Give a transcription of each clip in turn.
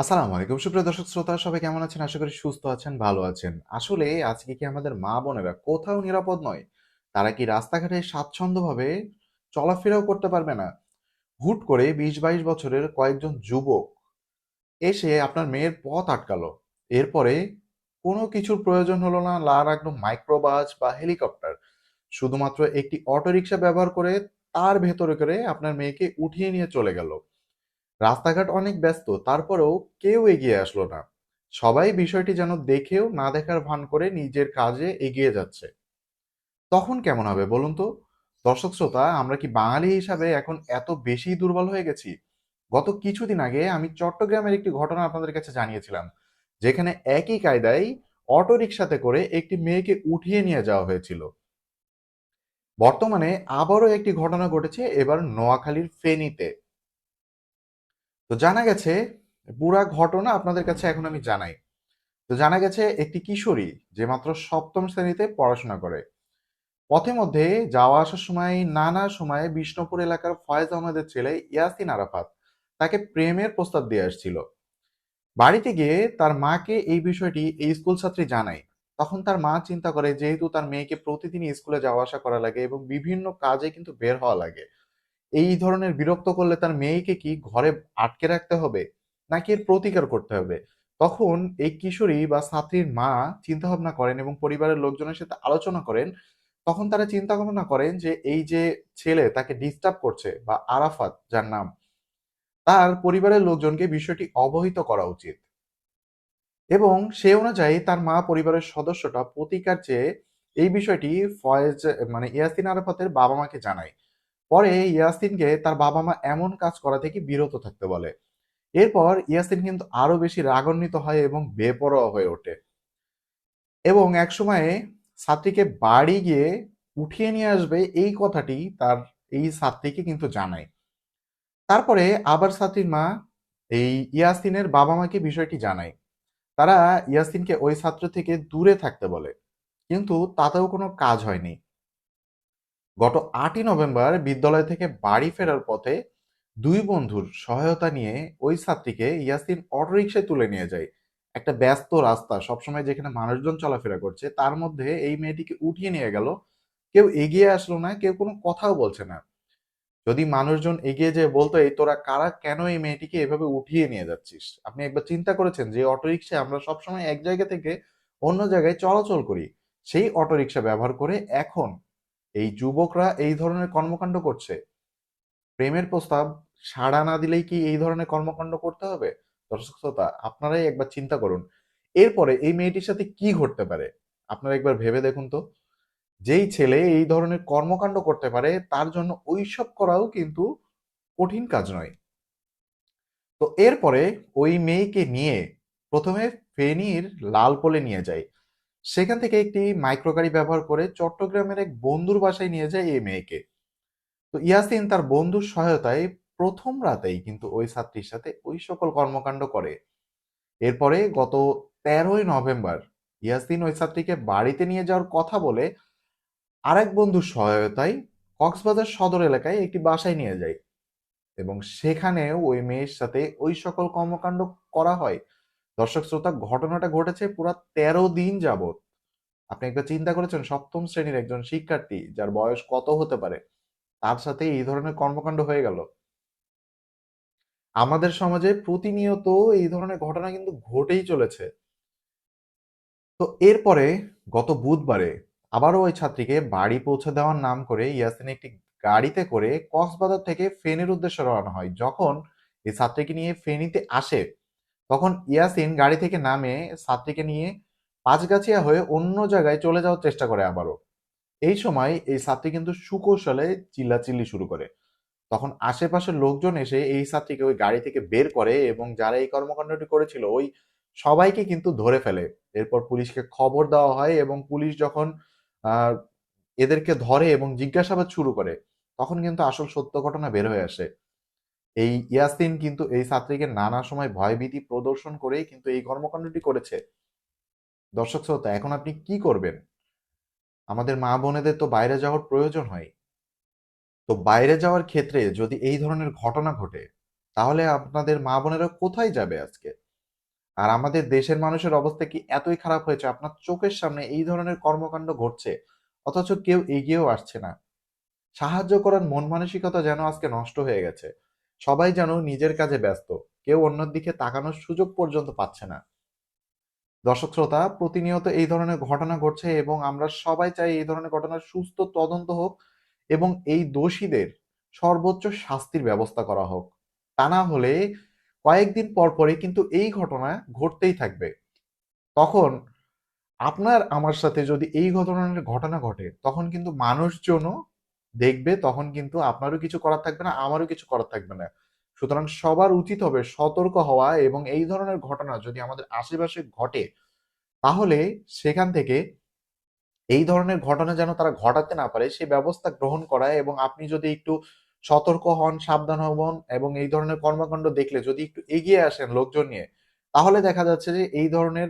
আসসালামু আলাইকুম। সুপ্রিয় দর্শক, শ্রোতা, সবাই কেমন আছেন? আশা করি সুস্থ আছেন, ভালো আছেন। আসলে আজকে কি আমাদের মা বোনেরা কোথাও নিরাপদ নয়, তারা কি রাস্তাঘাটে স্বাচ্ছন্দ্যভাবে চলাফেরাও করতে পারবে না? হুট করে বিশ বাইশ বছরের কয়েকজন যুবক এসে আপনার মেয়ের পথ আটকালো। এরপরে কোনো কিছুর প্রয়োজন হলো না লা রাখল মাইক্রোবাস বা হেলিকপ্টার শুধুমাত্র একটি অটোরিকশা ব্যবহার করে তার ভেতরে করে আপনার মেয়েকে উঠিয়ে নিয়ে চলে গেল। রাস্তাঘাট অনেক ব্যস্ত, তারপরেও কেউ এগিয়ে আসলো না। সবাই বিষয়টি যেন দেখেও না দেখার ভান করে নিজের কাজে এগিয়ে যাচ্ছে। তখন কেমন হবে বলুন তো? দর্শক শ্রোতা, আমরা কি বাঙালি হিসাবে এখন এত বেশি দুর্বল হয়ে গেছি? গত কিছুদিন আগে আমি চট্টগ্রামের একটি ঘটনা আপনাদের কাছে জানিয়েছিলাম, যেখানে একই কায়দায় অটো রিক্সাতে করে একটি মেয়েকে উঠিয়ে নিয়ে যাওয়া হয়েছিল। বর্তমানে আবারও একটি ঘটনা ঘটেছে, এবার নোয়াখালীর ফেনীতে। তো জানা গেছে পুরা ঘটনা আপনাদের কাছে এখন আমি জানাই। তো জানা গেছে একটি কিশোরী যে মাত্র সপ্তম শ্রেণীতে পড়াশোনা করে। পথে মধ্যে যাওয়া আসার সময়, নানা সময়ে বিষ্ণুপুর এলাকার ফয়েজ আহমেদের ছেলে ইয়াসিন আরাফাত তাকে প্রেমের প্রস্তাব দিয়ে আসছিল। বাড়িতে গিয়ে তার মাকে এই বিষয়টি এই স্কুল ছাত্রী জানায়। তখন তার মা চিন্তা করে যেহেতু তার মেয়েকে প্রতিদিন স্কুলে যাওয়া আসা করা লাগে এবং বিভিন্ন কাজে কিন্তু বের হওয়া লাগে। এই ধরনের বিরক্ত করলে তার মেয়েকে কি ঘরে আটকে রাখতে হবে? নাকি এর প্রতিকার করতে হবে? তখন এই কিশোরী বা ছাত্রীর মা চিন্তা ভাবনা করেন এবং পরিবারের লোকজনের সাথে আলোচনা করেন। তখন তারা চিন্তা ভাবনা করেন যে এই যে ছেলে তাকে ডিস্টার্ব করছে বা আরাফাত, যার নাম, তার পরিবারের লোকজনকে বিষয়টি অবহিত করা উচিত। এবং সে অনুযায়ী তার মা পরিবারের সদস্যটা প্রতিকার চেয়ে এই বিষয়টি ফয়েজ মানে ইয়াসিন আরাফাতের বাবা মাকে জানায়। পরে ইয়াসিনকে তার বাবা মা এমন কাজ করা থেকে বিরত থাকতে বলে। এরপর ইয়াসিন কিন্তু আরও বেশি রাগান্বিত হয় এবং বেপরোয়া হয়ে ওঠে। এবং এক সময়ে ছাত্রীকে বাড়ি গিয়ে উঠিয়ে নিয়ে আসবে এই কথাটি তার এই ছাত্রীকে কিন্তু জানায়। তারপরে আবার ছাত্রীর মা এই ইয়াসিনের বাবা মাকে বিষয়টি জানায়। তারা ইয়াসিনকে ওই ছাত্র থেকে দূরে থাকতে বলে। কিন্তু তাতেও কোনো কাজ হয়নি। গত আটই নভেম্বর বিদ্যালয় থেকে বাড়ি ফেরার পথে দুই বন্ধুর সহায়তা নিয়ে ওই ছাত্রীকে ইয়াসিন অটোরিকশায় তুলে নিয়ে যায়। একটা ব্যস্ত রাস্তা, সবসময় যেখানে মানুষজন চলাফেরা করছে, তার মধ্যে এই মেয়েটিকে উঠিয়ে নিয়ে গেল। কেউ এগিয়ে আসলো না, কেউ কোনো কথাও বলছে না। যদি মানুষজন এগিয়ে যেয়ে বলতো, এই তোরা কারা, কেন এই মেয়েটিকে এভাবে উঠিয়ে নিয়ে যাচ্ছিস? আপনি একবার চিন্তা করেছেন যে অটোরিকশায় আমরা সবসময় এক জায়গা থেকে অন্য জায়গায় চলাচল করি? সেই অটোরিকশা ব্যবহার করে এখন এই যুবকরা এই ধরনের কর্মকাণ্ড করছে। প্রেমের প্রস্তাব সাড়া না দিলেই কি এই ধরনের কর্মকাণ্ড করতে হবে? দর্শক শ্রোতা, আপনারাই একবার চিন্তা করুন। এরপরে এই মেয়েটির সাথে কি ঘটতে পারে? আপনারা একবার ভেবে দেখুন তো। যেই ছেলে এই ধরনের কর্মকাণ্ড করতে পারে, তার জন্য ওইসব করাও কিন্তু কঠিন কাজ নয়। তো এরপরে ওই মেয়েকে নিয়ে প্রথমে ফেনীর লালপোলে নিয়ে যায়। সেখান থেকে একটি মাইক্রো গাড়ি ব্যবহার করে চট্টগ্রামের এক বন্ধুর বাসায় নিয়ে যায় এই মেয়েকে। তো ইয়াসিন তার বন্ধুর সহায়তায় প্রথম রাতেই কিন্তু ওই ছাত্রীর সাথে ওই সকল কর্মকাণ্ড করে। এরপরে গত তেরোই নভেম্বর ইয়াসিন ওই ছাত্রীকে বাড়িতে নিয়ে যাওয়ার কথা বলে আরেক বন্ধুর সহায়তায় কক্সবাজার সদর এলাকায় একটি বাসায় নিয়ে যায় এবং সেখানেও ওই মেয়ের সাথে ওই সকল কর্মকাণ্ড করা হয়। দর্শক শ্রোতা, ঘটনাটা ঘটেছে পুরা তেরো দিন যাবত আপনি একবার চিন্তা করেছেন, সপ্তম শ্রেণির একজন শিক্ষার্থী, যার বয়স কত হতে পারে, তার সাথে এই ধরনের কর্মকাণ্ড হয়ে গেল। আমাদের সমাজে প্রতিনিয়ত এই ধরনের ঘটনা কিন্তু ঘটেই চলেছে। তো এরপরে গত বুধবারে আবারও ওই ছাত্রীকে বাড়ি পৌঁছে দেওয়ার নাম করে ইয়াসিন একটি গাড়িতে করে কক্সবাজার থেকে ফেনীর উদ্দেশ্যে রওনা হয়। যখন এই ছাত্রীকে নিয়ে ফেনীতে আসে তখন ইয়াসিন গাড়ি থেকে নামে ছাত্রীকে নিয়ে পাঁচগাছিয়া হয়ে অন্য জায়গায় চলে যাওয়ার চেষ্টা করে আবারও। এই সময় এই ছাত্রী কিন্তু সুকৌশলে চিল্লাচিল্লি শুরু করে। তখন আশেপাশের লোকজন এসে এই ছাত্রীকে ওই গাড়ি থেকে বের করে এবং যারা এই কর্মকাণ্ডটি করেছিল, ওই সবাইকে কিন্তু ধরে ফেলে। এরপর পুলিশকে খবর দেওয়া হয় এবং পুলিশ যখন এদেরকে ধরে এবং জিজ্ঞাসাবাদ শুরু করে, তখন কিন্তু আসল সত্য ঘটনা বের হয়ে আসে। এই ইয়াসিন কিন্তু এই ছাত্রীকে নানা সময় ভয়ভীতি প্রদর্শন করেই কিন্তু এই কর্মকাণ্ডটি করেছে। দর্শক শ্রোতা, এখন আপনি কি করবেন? আমাদের মা বোনেদের তো বাইরে যাওয়ার প্রয়োজন হয়। তো বাইরে যাওয়ার ক্ষেত্রে যদি এই ধরনের ঘটনা ঘটে, তাহলে আপনাদের মা বোনেরা কোথায় যাবে আজকে? আর আমাদের দেশের মানুষের অবস্থা কি এতই খারাপ হয়েছে? আপনার চোখের সামনে এই ধরনের কর্মকাণ্ড ঘটছে, অথচ কেউ এগিয়েও আসছে না। সাহায্য করার মন মানসিকতা যেন আজকে নষ্ট হয়ে গেছে। সবাই যেন নিজের কাজে ব্যস্ত। কেউ অন্যের দিকে তাকানোর সুযোগ পর্যন্ত পাচ্ছে না। দর্শক শ্রোতা, প্রতিনিয়ত এই ধরনের ঘটনা ঘটছে এবং আমরা সবাই চাই এই ধরনের ঘটনার সুস্থ তদন্ত হোক এবং এই দোষীদের সর্বোচ্চ শাস্তির ব্যবস্থা করা হোক। তা না হলে কয়েকদিন পর পরই কিন্তু এই ঘটনা ঘটতেই থাকবে। তখন আপনার, আমার সাথে যদি এই ধরনের ঘটনা ঘটে, তখন কিন্তু মানুষজনও দেখবে তখন কিন্তু আপনারও কিছু করার থাকবে না, আমারও কিছু করার থাকবে না। সুতরাং সবার উচিত হবে সতর্ক হওয়া এবং এই ধরনের ঘটনা যদি আমাদের আশেপাশে ঘটে, তাহলে সেখান থেকে এই ধরনের ঘটনা যেন তারা ঘটাতে না পারে, সে ব্যবস্থা গ্রহণ করা এবং আপনি যদি একটু সতর্ক হন, সাবধান হন এবং এই ধরনের কর্মকাণ্ড দেখলে যদি একটু এগিয়ে আসেন লোকজন নিয়ে, তাহলে দেখা যাচ্ছে যে এই ধরনের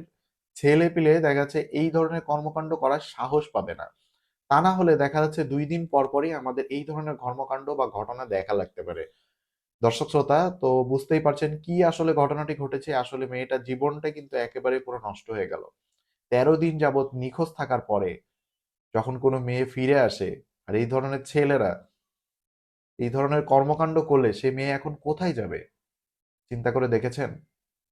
ছেলে পিলে দেখা যাচ্ছে এই ধরনের কর্মকাণ্ড করার সাহস পাবে না। তা না হলে দেখা যাচ্ছে দুই দিন পর পরই আমাদের এই ধরনের কর্মকাণ্ড বা ঘটনা দেখা লাগতে পারে। দর্শক শ্রোতা, তো বুঝতেই পারছেন কি আসলে ঘটনাটি ঘটেছে। আসলে মেয়েটার জীবনটা কিন্তু একেবারে পুরো নষ্ট হয়ে গেল। তেরো দিন যাবৎ নিখোঁজ থাকার পরে যখন কোনো মেয়ে ফিরে আসে, আর এই ধরনের ছেলেরা, এই ধরনের কর্মকাণ্ড করলে সে মেয়ে এখন কোথায় যাবে? চিন্তা করে দেখেছেন?